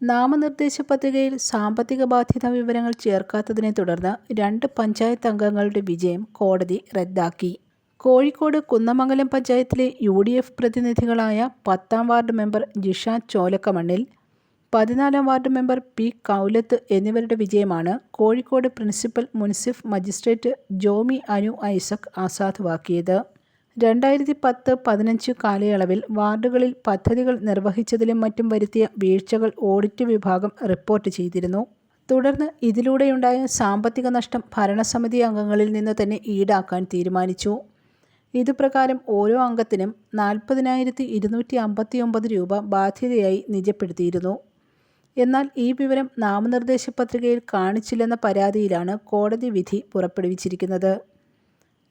നാമനിർദ്ദേശ പത്രികയിൽ സാമ്പത്തിക ബാധ്യത വിവരങ്ങൾ ചേർക്കാത്തതിനെ തുടർന്ന് രണ്ട് പഞ്ചായത്ത് അംഗങ്ങളുടെ വിജയം കോടതി റദ്ദാക്കി. കോഴിക്കോട് കുന്നമംഗലം പഞ്ചായത്തിലെ യു ഡി എഫ് പ്രതിനിധികളായ പത്താം വാർഡ് മെമ്പർ ജിഷ ചോലക്കമണ്ണിൽ പതിനാലാം വാർഡ് മെമ്പർ പി കൗലത്ത് എന്നിവരുടെ വിജയമാണ് Kozhikode principal munsiff magistrate Jomy Anu Isaac അസാധുവാക്കിയത് രണ്ടായിരത്തി പത്ത് പതിനഞ്ച് കാലയളവിൽ വാർഡുകളിൽ പദ്ധതികൾ നിർവഹിച്ചതിലും മറ്റും വരുത്തിയ വീഴ്ചകൾ ഓഡിറ്റ് വിഭാഗം റിപ്പോർട്ട് ചെയ്തിരുന്നു. തുടർന്ന് ഇതിലൂടെയുണ്ടായ സാമ്പത്തിക നഷ്ടം ഭരണസമിതി അംഗങ്ങളിൽ നിന്ന് തന്നെ ഈടാക്കാൻ തീരുമാനിച്ചു. ഇതുപ്രകാരം ഓരോ അംഗത്തിനും നാൽപ്പതിനായിരത്തി ഇരുന്നൂറ്റി അമ്പത്തി ഒമ്പത് രൂപ ബാധ്യതയായി നിജപ്പെടുത്തിയിരുന്നു. എന്നാൽ ഈ വിവരം നാമനിർദ്ദേശ പത്രികയിൽ കാണിച്ചില്ലെന്ന പരാതിയിലാണ് കോടതി വിധി പുറപ്പെടുവിച്ചിരിക്കുന്നത്.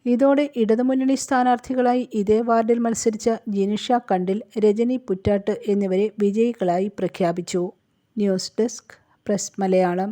ഇതോടെ ഇടതുമുന്നണി സ്ഥാനാർത്ഥികളായി ഇതേ വാർഡിൽ മത്സരിച്ച ജിനിഷ കണ്ടിൽ രജനി പുറ്റാട്ട് എന്നിവരെ വിജയികളായി പ്രഖ്യാപിച്ചു. News desk press Malayalam.